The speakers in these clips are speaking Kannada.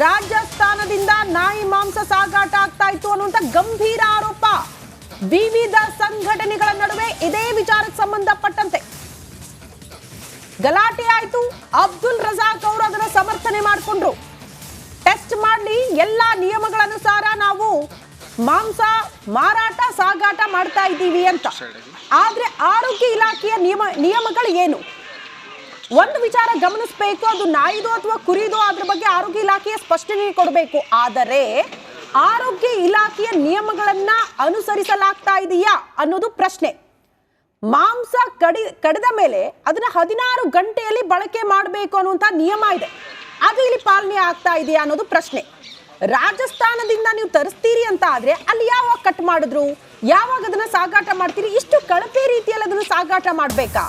ರಾಜಸ್ಥಾನದಿಂದ ನಾಯಿ ಮಾಂಸ ಸಾಗಾಟ ಆಗ್ತಾ ಇತ್ತು ಅನ್ನುವಂತ ಗಂಭೀರ ಆರೋಪ. ವಿವಿಧ ಸಂಘಟನೆಗಳ ನಡುವೆ ಇದೇ ವಿಚಾರಕ್ಕೆ ಸಂಬಂಧಪಟ್ಟಂತೆ. ಗಲಾಟೆ ಆಯ್ತು. ಅಬ್ದುಲ್ ರಜಾಕ್ ಅವರು ಅದನ್ನು ಸಮರ್ಥನೆ ಮಾಡಿಕೊಂಡ್ರು. ಟೆಸ್ಟ್ ಮಾಡಲಿ, ಎಲ್ಲಾ ನಿಯಮಗಳ ಅನುಸಾರ ನಾವು ಮಾಂಸ ಮಾರಾಟ, ಸಾಗಾಟ ಮಾಡ್ತಾ ಇದ್ದೀವಿ ಅಂತ. ಆದ್ರೆ ಆರೋಗ್ಯ ಇಲಾಖೆಯ ನಿಯಮ, ನಿಯಮಗಳು ಏನು? ಒಂದು ವಿಚಾರ ಗಮನಿಸಬೇಕು, ಅದು ನಾಯಿದು ಅಥವಾ ಕುರಿದು ಅದ್ರ ಬಗ್ಗೆ ಆರೋಗ್ಯ ಇಲಾಖೆಯ ಸ್ಪಷ್ಟನೆ ಕೊಡಬೇಕು. ಆದರೆ ಆರೋಗ್ಯ ಇಲಾಖೆಯ ನಿಯಮಗಳನ್ನ ಅನುಸರಿಸಲಾಗ್ತಾ ಇದೆಯಾ ಅನ್ನೋದು ಪ್ರಶ್ನೆ. ಮಾಂಸ ಕಡಿ, ಕಡಿದ ಮೇಲೆ ಅದನ್ನ ಹದಿನಾರು ಗಂಟೆಯಲ್ಲಿ ಬಳಕೆ ಮಾಡಬೇಕು ಅನ್ನುವಂಥ ನಿಯಮ ಇದೆ. ಅದು ಇಲ್ಲಿ ಪಾಲನೆ ಆಗ್ತಾ ಇದೆಯಾ ಅನ್ನೋದು ಪ್ರಶ್ನೆ. ರಾಜಸ್ಥಾನದಿಂದ ನೀವು ತರಿಸ್ತೀರಿ ಅಂತ ಆದರೆ ಅಲ್ಲಿ ಯಾವಾಗ ಕಟ್ ಮಾಡಿದ್ರು? ಯಾವಾಗ ಅದನ್ನ ಸಾಗಾಟ ಮಾಡ್ತೀರಿ? ಇಷ್ಟು ಕಳಪೆ ರೀತಿಯಲ್ಲಿ ಅದನ್ನ ಸಾಗಾಟ ಮಾಡ್ಬೇಕಾ?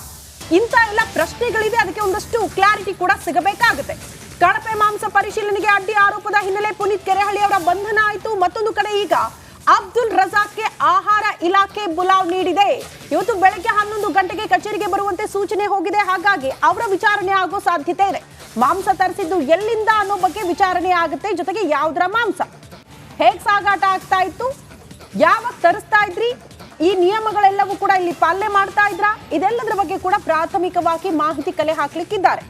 ಇಂಥ ಎಲ್ಲ ಪ್ರಶ್ನೆಗಳಿವೆ, ಅದಕ್ಕೆ ಒಂದಷ್ಟು ಕ್ಲಾರಿಟಿ ಕೂಡ ಸಿಗಬೇಕಾಗುತ್ತೆ. ಕಳಪೆ ಮಾಂಸ ಪರಿಶೀಲನೆಗೆ ಅಡ್ಡಿ ಆರೋಪದ ಹಿನ್ನೆಲೆ ಪುನೀತ್ ಕೆರೆಹಳ್ಳಿ ಅವರ ಬಂಧನ ಆಯಿತು. ಮತ್ತೊಂದು ಕಡೆ ಈಗ ಅಬ್ದುಲ್ ರಜಾಕ್ಗೆ ಆಹಾರ ಇಲಾಖೆ ಬುಲಾವ್ ನೀಡಿದೆ. ಇವತ್ತು ಬೆಳಗ್ಗೆ ಹನ್ನೊಂದು ಗಂಟೆಗೆ ಕಚೇರಿಗೆ ಬರುವಂತೆ ಸೂಚನೆ ಹೋಗಿದೆ. ಹಾಗಾಗಿ ಅವರ ವಿಚಾರಣೆ ಆಗೋ ಸಾಧ್ಯತೆ ಇದೆ. ಮಾಂಸ ತರಿಸಿದ್ದು ಎಲ್ಲಿಂದ ಅನ್ನೋ ಬಗ್ಗೆ ವಿಚಾರಣೆ ಆಗುತ್ತೆ. ಜೊತೆಗೆ ಯಾವುದರ ಮಾಂಸ? ಹೇಗ್ ಸಾಗಾಟ ಆಗ್ತಾ ಇತ್ತು? ಯಾವಾಗ ತರಿಸ್ತಾ ಇದ್ರಿ? ಈ ನಿಯಮಗಳೆಲ್ಲವೂ ಕೂಡ ಇಲ್ಲಿ ಪಾಲನೆ ಮಾಡ್ತಾ ಇದ್ರ? ಇದೆಲ್ಲದರ ಬಗ್ಗೆ ಕೂಡ ಪ್ರಾಥಮಿಕವಾಗಿ ಮಾಹಿತಿ ಕಲೆ ಹಾಕಲಿಕ್ಕಿದ್ದಾರೆ.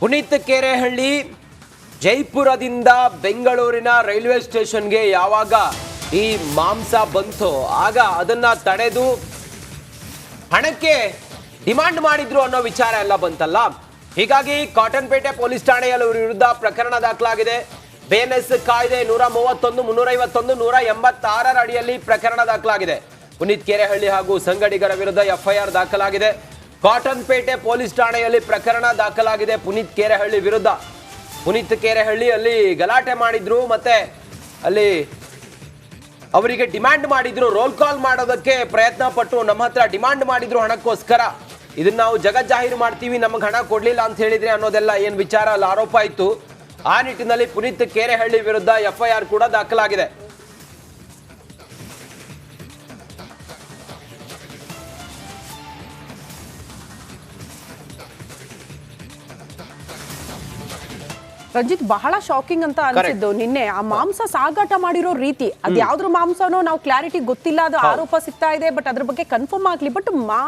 ಪುನೀತ್ ಕೆರೆಹಳ್ಳಿ ಜೈಪುರದಿಂದ ಬೆಂಗಳೂರಿನ ರೈಲ್ವೆ ಸ್ಟೇಷನ್ಗೆ ಯಾವಾಗ ಈ ಮಾಂಸ ಬಂತು. ಆಗ ಅದನ್ನ ತಡೆದು ಹಣಕ್ಕೆ ಡಿಮಾಂಡ್ ಮಾಡಿದ್ರು ಅನ್ನೋ ವಿಚಾರ ಎಲ್ಲ ಬಂತಲ್ಲ? ಹೀಗಾಗಿ ಕಾಟನ್ಪೇಟೆ ಪೊಲೀಸ್ ಠಾಣೆಯಲ್ಲಿ ವಿರುದ್ಧ ಪ್ರಕರಣ ದಾಖಲಾಗಿದೆ. ಬೇನೆಸ್ ಕಾಯ್ದೆ ನೂರ ಮೂವತ್ತೊಂದು, ಮುನ್ನೂರೈವತ್ತೊಂದು, ನೂರ ಎಂಬತ್ತಾರರ ಅಡಿಯಲ್ಲಿ ಪ್ರಕರಣ ದಾಖಲಾಗಿದೆ. ಪುನೀತ್ ಕೆರೆಹಳ್ಳಿ ಹಾಗೂ ಸಂಗಡಿಗರ ವಿರುದ್ಧ ಎಫ್ಐಆರ್ ದಾಖಲಾಗಿದೆ. ಕಾಟನ್ಪೇಟೆ ಪೊಲೀಸ್ ಠಾಣೆಯಲ್ಲಿ ಪ್ರಕರಣ ದಾಖಲಾಗಿದೆ ಪುನೀತ್ ಕೆರೆಹಳ್ಳಿ ವಿರುದ್ಧ. ಪುನೀತ್ ಕೆರೆಹಳ್ಳಿ ಅಲ್ಲಿ ಗಲಾಟೆ ಮಾಡಿದ್ರು, ಮತ್ತೆ ಅಲ್ಲಿ ಅವರಿಗೆ ಡಿಮ್ಯಾಂಡ್ ಮಾಡಿದ್ರು ರೋಲ್ ಕಾಲ್ ಮಾಡೋದಕ್ಕೆ ಪ್ರಯತ್ನ ಪಟ್ಟು ನಮ್ಮ ಹತ್ರ ಡಿಮ್ಯಾಂಡ್ ಮಾಡಿದ್ರು ಹಣಕ್ಕೋಸ್ಕರ. ಇದನ್ನ ನಾವು ಜಗಜ್ಜಾಹೀರು ಮಾಡ್ತೀವಿ, ನಮಗೆ ಹಣ ಕೊಡ್ಲಿಲ್ಲ ಅಂತ ಹೇಳಿದ್ರೆ ಅನ್ನೋದೆಲ್ಲ ಏನು ವಿಚಾರ? ಅಲ್ಲಿ ಆರೋಪ ಇತ್ತು. ಆ ನಿಟ್ಟಿನಲ್ಲಿ ಪುನೀತ್ ಕೆರೆಹಳ್ಳಿ ವಿರುದ್ಧ ಎಫ್ಐಆರ್ ಕೂಡ ದಾಖಲಾಗಿದೆ. ರಂಜಿತ್ ಬಹಳ ಶಾಕಿಂಗ್ ಅಂತ ಅನ್ಸಿದ್ದು ನಿನ್ನೆ. ಆ ಮಾಂಸ ಸಾಗಾಟ ಮಾಡಿರೋ ರೀತಿ. ಅದ್ ಯಾವ್ದ್ರ ಮಾಂಸನೋ ನಾವು ಕ್ಲಾರಿಟಿ ಗೊತ್ತಿಲ್ಲ ಅದು ಆರೋಪ ಸಿಗ್ತಾ ಇದೆ ಬಟ್ ಅದ್ರ ಬಗ್ಗೆ ಕನ್ಫರ್ಮ್ ಆಗ್ಲಿ. ಬಟ್ ಮಾ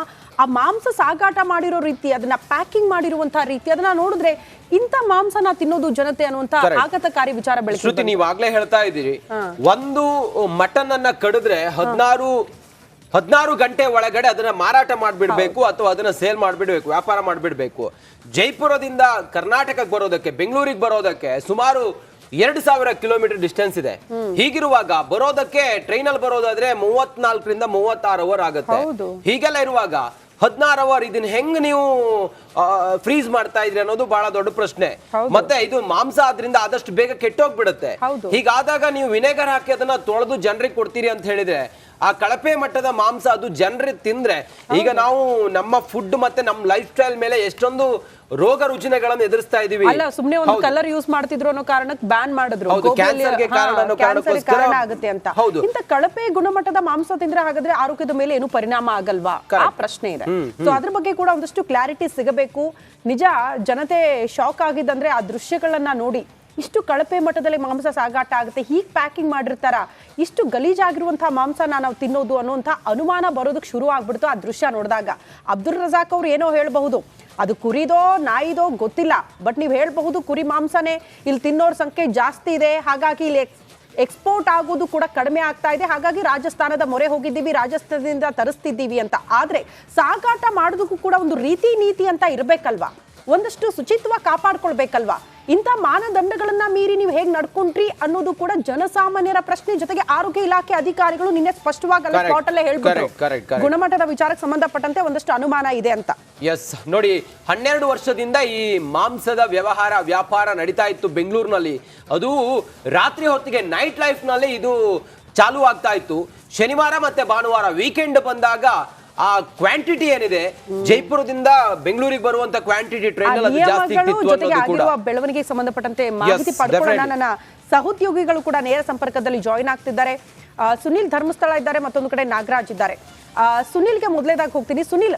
ಆ ಮಾಂಸ ಸಾಗಾಟ ಮಾಡಿರೋ ರೀತಿ ಅದನ್ನ ಪ್ಯಾಕಿಂಗ್ ಮಾಡಿರುವಂತಹ ರೀತಿ ಅದನ್ನ ನೋಡಿದ್ರೆ ಇಂಥ ಮಾಂಸನ ತಿನ್ನೋದು ಜನತೆ ಅನ್ನುವಂತ. ಆಘಾತಕಾರಿ ವಿಚಾರ ಬೆಳೆಸಿ ನೀವಾಗ್ಲೇ ಹೇಳ್ತಾ ಇದ್ದೀರಿ. ಒಂದು ಮಟನ್ ಅನ್ನ ಕಡಿದ್ರೆ ಹದಿನಾರು ಹದಿನಾರು ಗಂಟೆ ಒಳಗಡೆ ಅದನ್ನ ಮಾರಾಟ ಮಾಡ್ಬಿಡ್ಬೇಕು ಅಥವಾ ಅದನ್ನ ಸೇಲ್ ಮಾಡ್ಬಿಡ್ಬೇಕು ವ್ಯಾಪಾರ ಮಾಡ್ಬಿಡ್ಬೇಕು. ಜೈಪುರದಿಂದ ಕರ್ನಾಟಕಕ್ಕೆ ಬರೋದಕ್ಕೆ ಬೆಂಗಳೂರಿಗೆ ಬರೋದಕ್ಕೆ ಸುಮಾರು ಎರಡು ಸಾವಿರ ಕಿಲೋಮೀಟರ್ ಡಿಸ್ಟೆನ್ಸ್ ಇದೆ. ಹೀಗಿರುವಾಗ ಬರೋದಕ್ಕೆ ಟ್ರೈನ್ ಅಲ್ಲಿ ಬರೋದಾದ್ರೆ ಮೂವತ್ನಾಲ್ಕರಿಂದ ಮೂವತ್ತಾರು ಅವರ್ ಆಗುತ್ತೆ. ಹೀಗೆಲ್ಲ ಇರುವಾಗ ಹದಿನಾರು ಅವರ್ ಇದನ್ನ ಹೆಂಗ್ ನೀವು ಫ್ರೀಸ್ ಮಾಡ್ತಾ ಇದ್ರಿ ಅನ್ನೋದು ಬಹಳ ದೊಡ್ಡ ಪ್ರಶ್ನೆ. ಮತ್ತೆ ಇದು ಮಾಂಸ ಆದ್ರಿಂದ ಆದಷ್ಟು ಬೇಗ ಕೆಟ್ಟೋಗ್ಬಿಡುತ್ತೆ. ಹೀಗಾದಾಗ ನೀವು ವಿನೆಗರ್ ಹಾಕಿ ಅದನ್ನ ತೊಳೆದು ಜನರಿಗೆ ಕೊಡ್ತೀರಿ ಅಂತ ಹೇಳಿದ್ರೆ ಆ ಕಳಪೆ ಮಟ್ಟದ ಮಾಂಸ ಅದು ಜನರಿಗೆ ತಿಂದ್ರೆ ಈಗ ನಾವು ನಮ್ಮ ಫುಡ್ ಮತ್ತೆ ನಮ್ಮ ಲೈಫ್ ಸ್ಟೈಲ್ ಮೇಲೆ ಎಷ್ಟೊಂದು ರೋಗ ರುಜಿನಗಳನ್ನು ಎದುರಿಸ್ತಾ ಇದೀವಿ. ಅಲ್ಲ ಸುಮ್ನೆ ಒಂದು ಕಲರ್ ಯೂಸ್ ಮಾಡ್ತಿದ್ರು ಅನ್ನೋ ಕಾರಣಕ್ಕೆ ಬ್ಯಾನ್ ಮಾಡಿದ್ರು. ಕಾರಣ ಆಗುತ್ತೆ ಅಂತ. ಹೌದು. ಇಂತ ಕಳಪೆ ಗುಣಮಟ್ಟದ ಮಾಂಸ ತಿಂದ್ರೆ ಹಾಗಾದ್ರೆ ಆರೋಗ್ಯದ ಮೇಲೆ ಏನು ಪರಿಣಾಮ ಆಗಲ್ವಾ? ಆ ಪ್ರಶ್ನೆ ಇದೆ. ಸೊ ಅದ್ರ ಬಗ್ಗೆ ಕೂಡ ಒಂದಷ್ಟು ಕ್ಲಾರಿಟಿ ಸಿಗಬೇಕು. ನಿಜ ಜನತೆ ಶಾಕ್ ಆಗಿದ್ದಂದ್ರೆ ಆ ದೃಶ್ಯಗಳನ್ನ ನೋಡಿ. ಇಷ್ಟು ಕಳಪೆ ಮಟ್ಟದಲ್ಲಿ ಮಾಂಸ ಸಾಗಾಟ ಆಗುತ್ತೆ, ಹೀಗೆ ಪ್ಯಾಕಿಂಗ್ ಮಾಡಿರ್ತಾರ? ಇಷ್ಟು ಗಲೀಜಾಗಿರುವಂತಹ ಮಾಂಸನ ನಾವು ತಿನ್ನೋದು ಅನ್ನುವಂಥ ಅನುಮಾನ ಬರೋದಕ್ಕೆ ಶುರು ಆಗ್ಬಿಡ್ತು ಆ ದೃಶ್ಯ ನೋಡಿದಾಗ. ಅಬ್ದುಲ್ ರಜಾಕ್ ಅವ್ರು ಏನೋ ಹೇಳಬಹುದು, ಅದು ಕುರಿದೋ ನಾಯಿದೋ ಗೊತ್ತಿಲ್ಲ, ಬಟ್ ನೀವು ಹೇಳಬಹುದು ಕುರಿ ಮಾಂಸನೇ, ಇಲ್ಲಿ ತಿನ್ನೋರ ಸಂಖ್ಯೆ ಜಾಸ್ತಿ ಇದೆ, ಹಾಗಾಗಿ ಇಲ್ಲಿ ಎಕ್ಸ್- ಎಕ್ಸ್ಪೋರ್ಟ್ ಆಗೋದು ಕೂಡ ಕಡಿಮೆ ಆಗ್ತಾ ಇದೆ, ಹಾಗಾಗಿ ರಾಜಸ್ಥಾನದ ಮೊರೆ ಹೋಗಿದ್ದೀವಿ, ರಾಜಸ್ಥಾನದಿಂದ ತರಿಸ್ತಿದ್ದೀವಿ ಅಂತ. ಆದರೆ ಸಾಗಾಟ ಮಾಡೋದಕ್ಕೂ ಕೂಡ ಒಂದು ರೀತಿ ನೀತಿ ಅಂತ ಇರಬೇಕಲ್ವಾ? ಒಂದಷ್ಟು ಶುಚಿತ್ವ ಕಾಪಾಡ್ಕೊಳ್ಬೇಕಲ್ವಾ? ಇಂಥ ಮಾನದಂಡಗಳನ್ನ ಮೀರಿ ನೀವು ಹೇಗೆ ನಡ್ಕೊಂಡ್ರಿ ಅನ್ನೋದು ಕೂಡ ಜನಸಾಮಾನ್ಯರ ಪ್ರಶ್ನೆ ಜೊತೆಗೆ ಆರೋಗ್ಯ ಇಲಾಖೆ ಅಧಿಕಾರಿಗಳು ನಿನ್ನೆ ಸ್ಪಷ್ಟವಾಗಿ correct, correct. ಗುಣಮಟ್ಟದ ವಿಚಾರಕ್ಕೆ ಸಂಬಂಧಪಟ್ಟಂತೆ ಒಂದಷ್ಟು ಅನುಮಾನ ಇದೆ ಅಂತ. ಎಸ್ ನೋಡಿ ಹನ್ನೆರಡು ವರ್ಷದಿಂದ ಈ ಮಾಂಸದ ವ್ಯವಹಾರ ವ್ಯಾಪಾರ ನಡೀತಾ ಇತ್ತು ಬೆಂಗಳೂರಿನಲ್ಲಿ. ಅದು ರಾತ್ರಿ ಹೊತ್ತಿಗೆ ನೈಟ್ ಲೈಫ್ನಲ್ಲಿ ಇದು ಚಾಲು ಆಗ್ತಾ ಇತ್ತು. ಶನಿವಾರ ಮತ್ತೆ ಭಾನುವಾರ ವೀಕೆಂಡ್ ಬಂದಾಗ ಆ ಕ್ವಾಂಟಿಟಿ ಏನಿದೆ? ಜೈಪುರದಿಂದ ಬೆಂಗಳೂರಿಗೆ ಬರುವಂತ ಕ್ವಾಂಟಿಟಿ ಟ್ರೈನ್ ಬೆಳವಣಿಗೆಗೆ ಸಂಬಂಧಪಟ್ಟಂತೆ ಮಾಹಿತಿ ಪಡ್ಕೊಳ್ಳೋಣ. ನನ್ನ ಸಹೋದ್ಯೋಗಿಗಳು ಕೂಡ ನೇರ ಸಂಪರ್ಕದಲ್ಲಿ ಜಾಯಿನ್ ಆಗ್ತಿದ್ದಾರೆ. ಆ, ಸುನಿಲ್ ಧರ್ಮಸ್ಥಳ ಇದ್ದಾರೆ ಮತ್ತೊಂದು ಕಡೆ ನಾಗರಾಜ್ ಇದ್ದಾರೆ. ಸುನಿಲ್ಗೆ ಮೊದಲೇದಾಗಿ ಹೋಗ್ತೀನಿ. ಸುನಿಲ್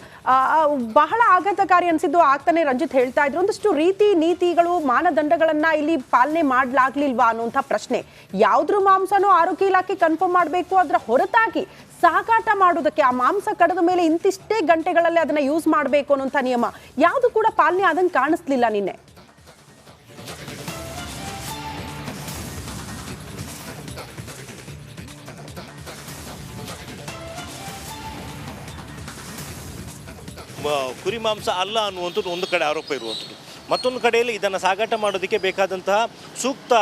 ಬಹಳ ಆಘಾತಕಾರಿ ಅನಿಸಿದ್ದು ಆಗ್ತಾನೆ ರಂಜಿತ್ ಹೇಳ್ತಾ ಇದ್ರು. ಒಂದಷ್ಟು ರೀತಿ ನೀತಿಗಳು, ಮಾನದಂಡಗಳನ್ನ ಇಲ್ಲಿ ಪಾಲನೆ ಮಾಡ್ಲಾಗ್ಲಿಲ್ವಾ ಅನ್ನುವಂಥ ಪ್ರಶ್ನೆ. ಯಾವ್ದ್ರ ಮಾಂಸನೂ ಆರೋಗ್ಯ ಇಲಾಖೆ ಕನ್ಫರ್ಮ್ ಮಾಡಬೇಕು, ಅದರ ಹೊರತಾಗಿ ಸಾಗಾಟ ಮಾಡೋದಕ್ಕೆ ಆ ಮಾಂಸ ಕಡದ ಮೇಲೆ ಇಂತಿಷ್ಟೇ ಗಂಟೆಗಳಲ್ಲಿ ಅದನ್ನ ಯೂಸ್ ಮಾಡಬೇಕು ಅನ್ನುವಂಥ ನಿಯಮ. ಯಾವುದು ಕೂಡ ಪಾಲನೆ ಆದಂಗೆ ಕಾಣಿಸ್ಲಿಲ್ಲ ನಿನ್ನೆ. ಕುರಿ ಮಾಂಸ ಅಲ್ಲ ಅನ್ನುವಂಥದ್ದು ಒಂದು ಕಡೆ ಆರೋಪ ಇರುವಂಥದ್ದು. ಮತ್ತೊಂದು ಕಡೆಯಲ್ಲಿ ಇದನ್ನು ಸಾಗಾಟ ಮಾಡೋದಕ್ಕೆ ಬೇಕಾದಂತಹ ಸೂಕ್ತ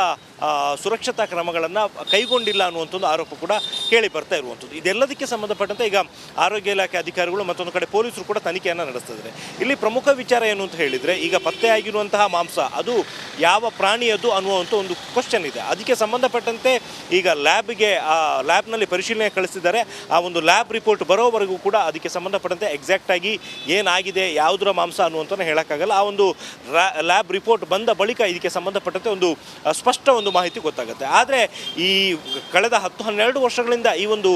ಸುರಕ್ಷತಾ ಕ್ರಮಗಳನ್ನು ಕೈಗೊಂಡಿಲ್ಲ ಅನ್ನುವಂಥದ್ದು ಆರೋಪ ಕೂಡ ಕೇಳಿ ಬರ್ತಾ ಇರುವಂಥದ್ದು. ಇದೆಲ್ಲದಕ್ಕೆ ಸಂಬಂಧಪಟ್ಟಂತೆ ಈಗ ಆರೋಗ್ಯ ಇಲಾಖೆ ಅಧಿಕಾರಿಗಳು ಮತ್ತೊಂದು ಕಡೆ ಪೊಲೀಸರು ಕೂಡ ತನಿಖೆಯನ್ನು ನಡೆಸ್ತಿದ್ದಾರೆ. ಇಲ್ಲಿ ಪ್ರಮುಖ ವಿಚಾರ ಏನು ಅಂತ ಹೇಳಿದರೆ, ಈಗ ಪತ್ತೆಯಾಗಿರುವಂತಹ ಮಾಂಸ, ಅದು ಯಾವ ಪ್ರಾಣಿಯದು ಅನ್ನುವಂಥ ಒಂದು ಕ್ವಶನ್ ಇದೆ. ಅದಕ್ಕೆ ಸಂಬಂಧಪಟ್ಟಂತೆ ಈಗ ಲ್ಯಾಬ್ಗೆ, ಆ, ಲ್ಯಾಬ್ನಲ್ಲಿ ಪರಿಶೀಲನೆ ಕಳಿಸಿದ್ದಾರೆ ಆ ಒಂದು ಲ್ಯಾಬ್ ರಿಪೋರ್ಟ್ ಬರೋವರೆಗೂ ಕೂಡ ಅದಕ್ಕೆ ಸಂಬಂಧಪಟ್ಟಂತೆ ಎಕ್ಸಾಕ್ಟಾಗಿ ಏನಾಗಿದೆ, ಯಾವುದರ ಮಾಂಸ ಅನ್ನುವಂಥ ಹೇಳೋಕ್ಕಾಗಲ್ಲ. ಆ ಒಂದು ಲ್ಯಾಬ್ ರಿಪೋರ್ಟ್ ಬಂದ ಬಳಿಕ ಇದಕ್ಕೆ ಸಂಬಂಧಪಟ್ಟಂತೆ ಒಂದು ಸ್ಪಷ್ಟ ಒಂದು ಮಾಹಿತಿ ಗೊತ್ತಾಗುತ್ತೆ. ಆದರೆ ಈ ಕಳೆದ ಹತ್ತು ಹನ್ನೆರಡು ವರ್ಷಗಳಿಂದ ಈ ಒಂದು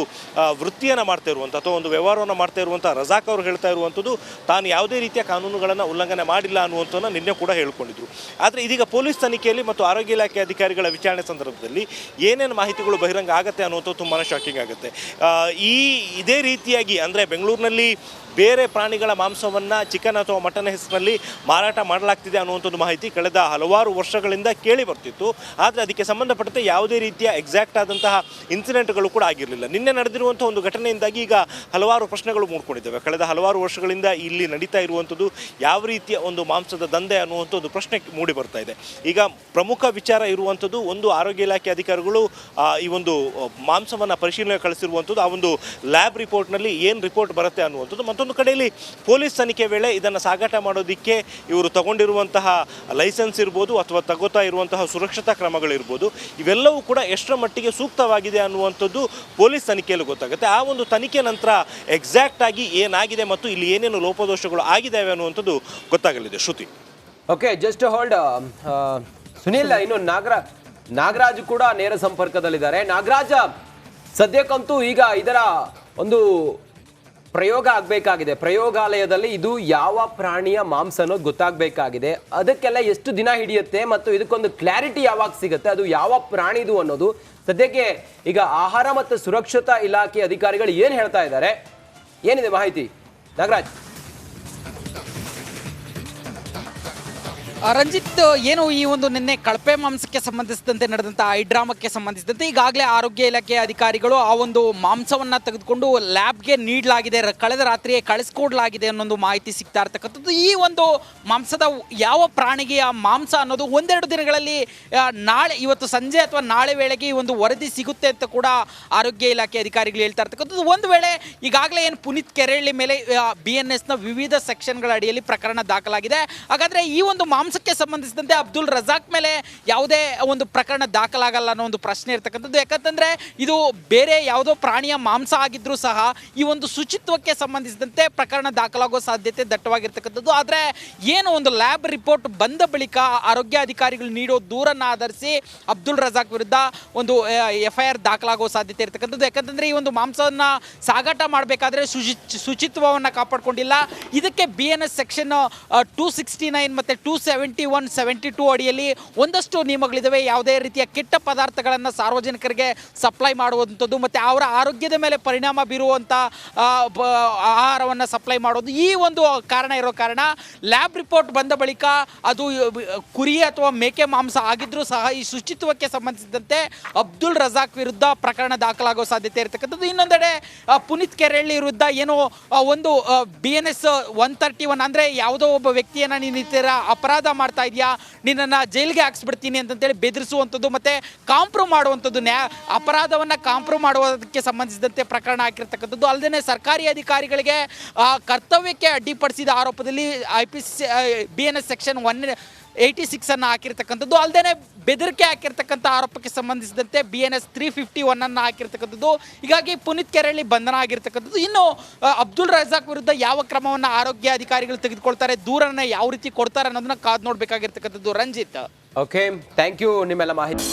ವೃತ್ತಿಯನ್ನು ಮಾಡ್ತಾ ಇರುವಂಥ ಅಥವಾ ಒಂದು ವ್ಯವಹಾರವನ್ನು ಮಾಡ್ತಾ ಇರುವಂಥ ರಜಾಕ್ ಅವರು ಹೇಳ್ತಾ ಇರುವಂಥದ್ದು ತಾನು ಯಾವುದೇ ರೀತಿಯ ಕಾನೂನುಗಳನ್ನು ಉಲ್ಲಂಘನೆ ಮಾಡಿಲ್ಲ ಅನ್ನುವಂಥದ್ದನ್ನು ನಿನ್ನೆ ಕೂಡ ಹೇಳ್ಕೊಂಡಿದ್ರು. ಆದರೆ ಇದೀಗ ಪೊಲೀಸ್ ತನಿಖೆಯಲ್ಲಿ ಮತ್ತು ಆರೋಗ್ಯ ಇಲಾಖೆ ಅಧಿಕಾರಿಗಳ ವಿಚಾರಣೆ ಸಂದರ್ಭದಲ್ಲಿ ಏನೇನು ಮಾಹಿತಿಗಳು ಬಹಿರಂಗ ಆಗುತ್ತೆ ಅನ್ನುವಂಥದ್ದು ತುಂಬಾ ಶಾಕಿಂಗ್ ಆಗುತ್ತೆ. ಈ, ಇದೇ ರೀತಿಯಾಗಿ ಅಂದರೆ ಬೆಂಗಳೂರಿನಲ್ಲಿ ಬೇರೆ ಪ್ರಾಣಿಗಳ ಮಾಂಸವನ್ನು ಚಿಕನ್ ಅಥವಾ ಮಟನ್ ಹೆಸರಿನಲ್ಲಿ ಮಾರಾಟ ಮಾಡಲಾಗ್ತಿದೆ ಅನ್ನುವಂಥದ್ದು ಮಾಹಿತಿ ಕಳೆದ ಹಲವಾರು ವರ್ಷಗಳಿಂದ ಕೇಳಿ ಬರ್ತಿತ್ತು. ಆದರೆ ಅದಕ್ಕೆ ಸಂಬಂಧಪಟ್ಟಂತೆ ಯಾವುದೇ ರೀತಿಯ ಎಕ್ಸಾಕ್ಟ್ ಆದಂತಹ ಇನ್ಸಿಡೆಂಟ್ಗಳು ಕೂಡ ಆಗಿರಲಿಲ್ಲ. ನಿನ್ನೆ ನಡೆದಿರುವಂಥ ಒಂದು ಘಟನೆಯಿಂದಾಗಿ ಈಗ ಹಲವಾರು ಪ್ರಶ್ನೆಗಳು ಮೂಡ್ಕೊಂಡಿದ್ದಾವೆ. ಕಳೆದ ಹಲವಾರು ವರ್ಷಗಳಿಂದ ಇಲ್ಲಿ ನಡೀತಾ ಇರುವಂಥದ್ದು ಯಾವ ರೀತಿಯ ಒಂದು ಮಾಂಸದ ದಂಧೆ ಅನ್ನುವಂಥ ಒಂದು ಪ್ರಶ್ನೆ ಮೂಡಿ ಬರ್ತಾ ಇದೆ. ಈಗ ಪ್ರಮುಖ ವಿಚಾರ ಇರುವಂಥದ್ದು ಒಂದು ಆರೋಗ್ಯ ಇಲಾಖೆ ಅಧಿಕಾರಿಗಳು ಈ ಒಂದು ಮಾಂಸವನ್ನು ಪರಿಶೀಲನೆ ಕಳಿಸಿರುವಂಥದ್ದು, ಆ ಒಂದು ಲ್ಯಾಬ್ ರಿಪೋರ್ಟ್ನಲ್ಲಿ ಏನು ರಿಪೋರ್ಟ್ ಬರುತ್ತೆ ಅನ್ನುವಂಥದ್ದು. ಮತ್ತೊಂದು ಕಡೆಯಲ್ಲಿ ಪೊಲೀಸ್ ತನಿಖೆ ವೇಳೆ ಇದನ್ನು ಸಾಗಾಟ ಮಾಡೋದಕ್ಕೆ ಇವರು ತಗೊಂಡಿರುವಂತಹ ಲೈಸೆನ್ಸ್ ಇರ್ಬೋದು ಅಥವಾ ತಗೋತಾ ಇರುವಂತಹ ಸುರಕ್ಷತಾ ಕ್ರಮಗಳಿರ್ಬೋದು, ಇವೆಲ್ಲವೂ ಕೂಡ ಎಷ್ಟರ ಮಟ್ಟಿಗೆ ಸೂಕ್ತವಾಗಿದೆ ಅನ್ನುವಂಥದ್ದು ಪೊಲೀಸ್ ತನಿಖೆಯಲ್ಲಿ ಗೊತ್ತಾಗುತ್ತೆ. ಆ ಒಂದು ತನಿಖೆ ನಂತರ ಎಕ್ಸಾಕ್ಟ್ ಆಗಿ ಏನಾಗಿದೆ ಮತ್ತು ಇಲ್ಲಿ ಏನೇನು ಲೋಪದೋಷಗಳು ಆಗಿದ್ದಾವೆ ಅನ್ನುವಂಥದ್ದು ಗೊತ್ತಾಗಲಿದೆ. Shruti. Okay just hold Sunil, ಇನ್ನು ನಾಗರ, ನಾಗರಾಜ್ ಕೂಡ ನೇರ ಸಂಪರ್ಕದಲ್ಲಿದ್ದಾರೆ. ನಾಗರಾಜ, ಸದ್ಯಕ್ಕಂತೂ ಈಗ ಇದರ ಒಂದು ಪ್ರಯೋಗ ಆಗಬೇಕಾಗಿದೆ. ಪ್ರಯೋಗಾಲಯದಲ್ಲಿ ಇದು ಯಾವ ಪ್ರಾಣಿಯ ಮಾಂಸ ಅನ್ನೋದು ಗೊತ್ತಾಗಬೇಕಾಗಿದೆ. ಅದಕ್ಕೆಲ್ಲ ಎಷ್ಟು ದಿನ ಹಿಡಿಯುತ್ತೆ ಮತ್ತು ಇದಕ್ಕೊಂದು ಕ್ಲಾರಿಟಿ ಯಾವಾಗ ಸಿಗುತ್ತೆ, ಅದು ಯಾವ ಪ್ರಾಣಿದು ಅನ್ನೋದು. ಸದ್ಯಕ್ಕೆ ಈಗ ಆಹಾರ ಮತ್ತು ಸುರಕ್ಷತಾ ಇಲಾಖೆ ಅಧಿಕಾರಿಗಳು ಏನು ಹೇಳ್ತಾ ಇದ್ದಾರೆ? ಏನಿದೆ ಮಾಹಿತಿ? ನಾಗರಾಜ್. ರಂಜಿತ್, ಏನು ಈ ಒಂದು ನಿನ್ನೆ ಕಳಪೆ ಮಾಂಸಕ್ಕೆ ಸಂಬಂಧಿಸಿದಂತೆ ನಡೆದಂಥ ಐಡ್ರಾಮಕ್ಕೆ ಸಂಬಂಧಿಸಿದಂತೆ ಈಗಾಗಲೇ ಆರೋಗ್ಯ ಇಲಾಖೆ ಅಧಿಕಾರಿಗಳು ಆ ಒಂದು ಮಾಂಸವನ್ನು ತೆಗೆದುಕೊಂಡು ಲ್ಯಾಬ್ಗೆ ನೀಡಲಾಗಿದೆ ಕಳೆದ ರಾತ್ರಿಯೇ ಕಳಿಸ್ಕೊಡ್ಲಾಗಿದೆ ಅನ್ನೊಂದು ಮಾಹಿತಿ ಸಿಗ್ತಾ ಇರ್ತಕ್ಕಂಥದ್ದು. ಈ ಒಂದು ಮಾಂಸದ ಯಾವ ಪ್ರಾಣಿಗೆ ಆ ಮಾಂಸ ಅನ್ನೋದು ಒಂದೆರಡು ದಿನಗಳಲ್ಲಿ ನಾಳೆ, ಇವತ್ತು ಸಂಜೆ ಅಥವಾ ನಾಳೆ ವೇಳೆಗೆ ಈ ಒಂದು ವರದಿ ಸಿಗುತ್ತೆ ಅಂತ ಕೂಡ ಆರೋಗ್ಯ ಇಲಾಖೆ ಅಧಿಕಾರಿಗಳು ಹೇಳ್ತಾ ಇರ್ತಕ್ಕಂಥದ್ದು. ಒಂದು ವೇಳೆ ಈಗಾಗಲೇ ಏನು ಪುನೀತ್ ಕೆರೆಹಳ್ಳಿ ಮೇಲೆ ಬಿ ಎನ್ ಎಸ್ನ ವಿವಿಧ ಸೆಕ್ಷನ್ಗಳ ಅಡಿಯಲ್ಲಿ ಪ್ರಕರಣ ದಾಖಲಾಗಿದೆ. ಹಾಗಾದರೆ ಈ ಒಂದು ಮಾಂಸಕ್ಕೆ ಸಂಬಂಧಿಸಿದಂತೆ ಅಬ್ದುಲ್ ರಜಾಕ್ ಮೇಲೆ ಯಾವುದೇ ಒಂದು ಪ್ರಕರಣ ದಾಖಲಾಗಲ್ಲ ಅನ್ನೋ ಒಂದು ಪ್ರಶ್ನೆ ಇರ್ತಕ್ಕಂಥದ್ದು. ಯಾಕಂತಂದ್ರೆ ಇದು ಬೇರೆ ಯಾವುದೋ ಪ್ರಾಣಿಯ ಮಾಂಸ ಆಗಿದ್ರೂ ಸಹ ಈ ಒಂದು ಶುಚಿತ್ವಕ್ಕೆ ಸಂಬಂಧಿಸಿದಂತೆ ಪ್ರಕರಣ ದಾಖಲಾಗೋ ಸಾಧ್ಯತೆ ದಟ್ಟವಾಗಿರ್ತಕ್ಕಂಥದ್ದು. ಆದರೆ ಏನು ಒಂದು ಲ್ಯಾಬ್ ರಿಪೋರ್ಟ್ ಬಂದ ಬಳಿಕ ಆರೋಗ್ಯ ಅಧಿಕಾರಿಗಳು ನೀಡೋ ದೂರನ್ನು ಆಧರಿಸಿ ಅಬ್ದುಲ್ ರಜಾಕ್ ವಿರುದ್ಧ ಒಂದು ಎಫ್ ಐ ಆರ್ ದಾಖಲಾಗೋ ಸಾಧ್ಯತೆ ಇರ್ತಕ್ಕಂಥದ್ದು. ಯಾಕಂತಂದ್ರೆ ಈ ಒಂದು ಮಾಂಸವನ್ನು ಸಾಗಾಟ ಮಾಡಬೇಕಾದ್ರೆ ಶುಚಿ, ಶುಚಿತ್ವವನ್ನು ಕಾಪಾಡಿಕೊಂಡಿಲ್ಲ. ಇದಕ್ಕೆ B N S section two sixty nine ಮತ್ತು two seventy one seventy two ಅಡಿಯಲ್ಲಿ ಒಂದಷ್ಟು ನಿಯಮಗಳಿದ್ದಾವೆ ಯಾವುದೇ ರೀತಿಯ ಕೆಟ್ಟ ಪದಾರ್ಥಗಳನ್ನು ಸಾರ್ವಜನಿಕರಿಗೆ ಸಪ್ಲೈ ಮಾಡುವಂಥದ್ದು ಮತ್ತು ಅವರ ಆರೋಗ್ಯದ ಮೇಲೆ ಪರಿಣಾಮ ಬೀರುವಂಥ ಆಹಾರವನ್ನು ಸಪ್ಲೈ ಮಾಡೋದು ಈ ಒಂದು ಕಾರಣ ಇರೋ ಕಾರಣ ಲ್ಯಾಬ್ ರಿಪೋರ್ಟ್ ಬಂದ ಬಳಿಕ ಅದು, ಕುರಿ ಅಥವಾ ಮೇಕೆ ಮಾಂಸ ಆಗಿದ್ದರೂ ಸಹ ಈ ಶುಚಿತ್ವಕ್ಕೆ ಸಂಬಂಧಿಸಿದಂತೆ ಅಬ್ದುಲ್ ರಜಾಕ್ ವಿರುದ್ಧ ಪ್ರಕರಣ ದಾಖಲಾಗೋ ಸಾಧ್ಯತೆ ಇರತಕ್ಕಂಥದ್ದು. ಇನ್ನೊಂದೆಡೆ ಪುನೀತ್ ಕೆರೆಳ್ಳಿ ವಿರುದ್ಧ ಏನು ಒಂದು B N S one thirty one ಅಂದರೆ ಯಾವುದೋ ಒಬ್ಬ ವ್ಯಕ್ತಿಯನ್ನು ನೀನು ಅಪರಾಧ ಮಾಡ್ತಾ ಇದೆಯಾ? ನಿನ್ನನ್ನು ಜೈಲಿಗೆ ಹಾಕ್ಸ್ಬಿಡ್ತೀನಿ ಅಂತಂತೇಳಿ ಬೆದರಿಸುವಂಥದ್ದು ಮತ್ತು ಕಾಂಪ್ರೂ ಮಾಡುವಂಥದ್ದು ನ್ಯಾ ಅಪರಾಧವನ್ನು ಕಾಂಪ್ರೂ ಮಾಡುವುದಕ್ಕೆ ಸಂಬಂಧಿಸಿದಂತೆ ಪ್ರಕರಣ ಹಾಕಿರ್ತಕ್ಕಂಥದ್ದು. ಅಲ್ಲದೆ ಸರ್ಕಾರಿ ಅಧಿಕಾರಿಗಳಿಗೆ ಕರ್ತವ್ಯಕ್ಕೆ ಅಡ್ಡಿಪಡಿಸಿದ ಆರೋಪದಲ್ಲಿ I P C B N S section one eighty ಸಿಕ್ಸನ್ನು ಹಾಕಿರ್ತಕ್ಕಂಥದ್ದು ಅಲ್ಲದೆ ಬೆದರಿಕೆ ಹಾಕಿರ್ತಕ್ಕಂಥ ಆರೋಪಕ್ಕೆ ಸಂಬಂಧಿಸಿದಂತೆ B N S three fifty ಒನ್ನನ್ನು ಹಾಕಿರ್ತಕ್ಕಂಥದ್ದು, ಹೀಗಾಗಿ ಪುನೀತ್ ಕೆರೆಹಳ್ಳಿ ಬಂಧನ ಆಗಿರ್ತಕ್ಕಂಥದ್ದು. ಇನ್ನು ಅಬ್ದುಲ್ ರಜಾಕ್ ವಿರುದ್ಧ ಯಾವ ಕ್ರಮವನ್ನು ಆರೋಗ್ಯ ಅಧಿಕಾರಿಗಳು ತೆಗೆದುಕೊಳ್ತಾರೆ, ದೂರನ್ನು ಯಾವ ರೀತಿ ಕೊಡ್ತಾರೆ ಅನ್ನೋದನ್ನ ಕಾದು ನೋಡಬೇಕಾಗಿರ್ತಕ್ಕಂಥದ್ದು ರಂಜಿತ್. ಓಕೆ ಥ್ಯಾಂಕ್ ಯು ನಿಮ್ಮೆಲ್ಲ ಮಾಹಿತಿ.